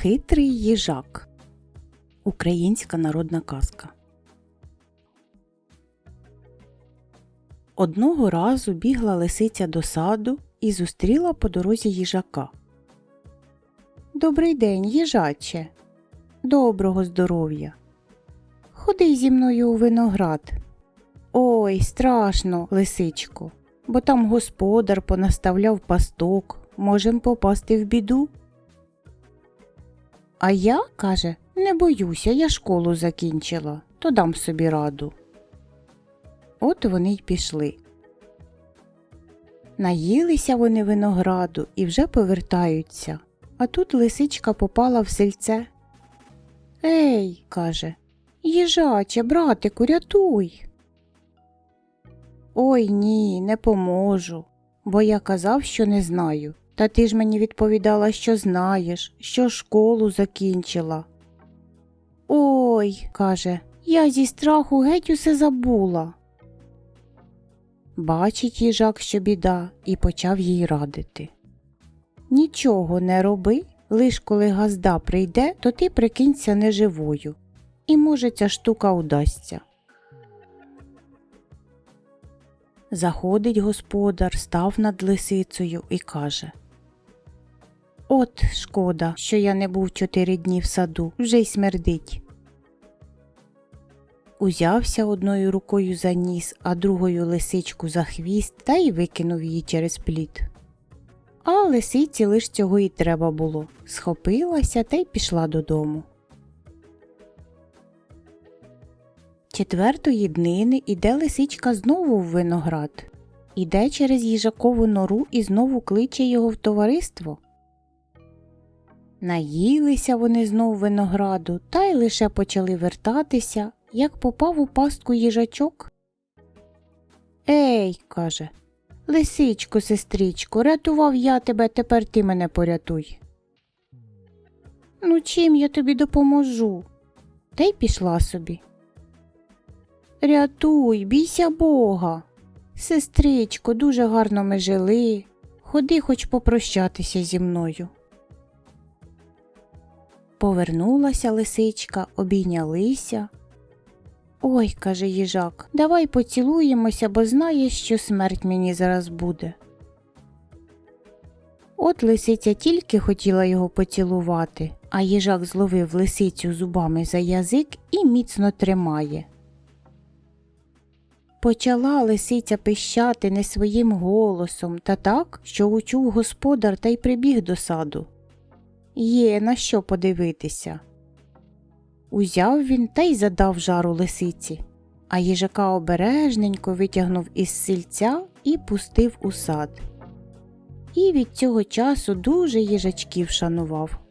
Хитрий їжак. Українська народна казка. Одного разу бігла лисиця до саду і зустріла по дорозі їжака. Добрий день, їжаче. Доброго здоров'я. Ходи зі мною у виноград. Ой, страшно, лисичко, бо там господар понаставляв пасток, можем попасти в біду. А я, каже, не боюся, я школу закінчила, то дам собі раду. От вони й пішли. Наїлися вони винограду і вже повертаються, а тут лисичка попала в сельце. Ей, каже, їжаче, братику, рятуй. Ой ні, не поможу, бо я казав, що не знаю. Та ти ж мені відповідала, що знаєш, що школу закінчила. Ой, каже, я зі страху геть усе забула. Бачить їжак, що біда, і почав їй радити. Нічого не роби, лиш коли газда прийде, то ти прикинься неживою, і може ця штука удасться. Заходить господар, став над лисицею і каже От шкода, що я не був чотири дні в саду, вже й смердить. Узявся одною рукою за ніс, а другою лисичку за хвіст та й викинув її через плід. А лисиці лиш цього і треба було. Схопилася та й пішла додому. Четвертої днини іде лисичка знову в виноград, іде через їжакову нору і знову кличе його в товариство. Наїлися вони знов винограду та й лише почали вертатися, як попав у пастку їжачок. Ей, каже, лисичко, сестричко, рятував я тебе, тепер ти мене порятуй. Ну, чим я тобі допоможу? Та й пішла собі. Рятуй, бійся Бога. Сестричко, дуже гарно ми жили. Ходи хоч попрощатися зі мною. Повернулася лисичка, обійнялися. Ой, каже їжак, давай поцілуємося, бо знаєш, що смерть мені зараз буде. От лисиця тільки хотіла його поцілувати, а їжак зловив лисицю зубами за язик і міцно тримає. Почала лисиця пищати не своїм голосом та так, що учув господар та й прибіг до саду. Є на що подивитися. Узяв він та й задав жару лисиці, а їжака обережненько витягнув із сільця і пустив у сад. І від цього часу дуже їжачків шанував.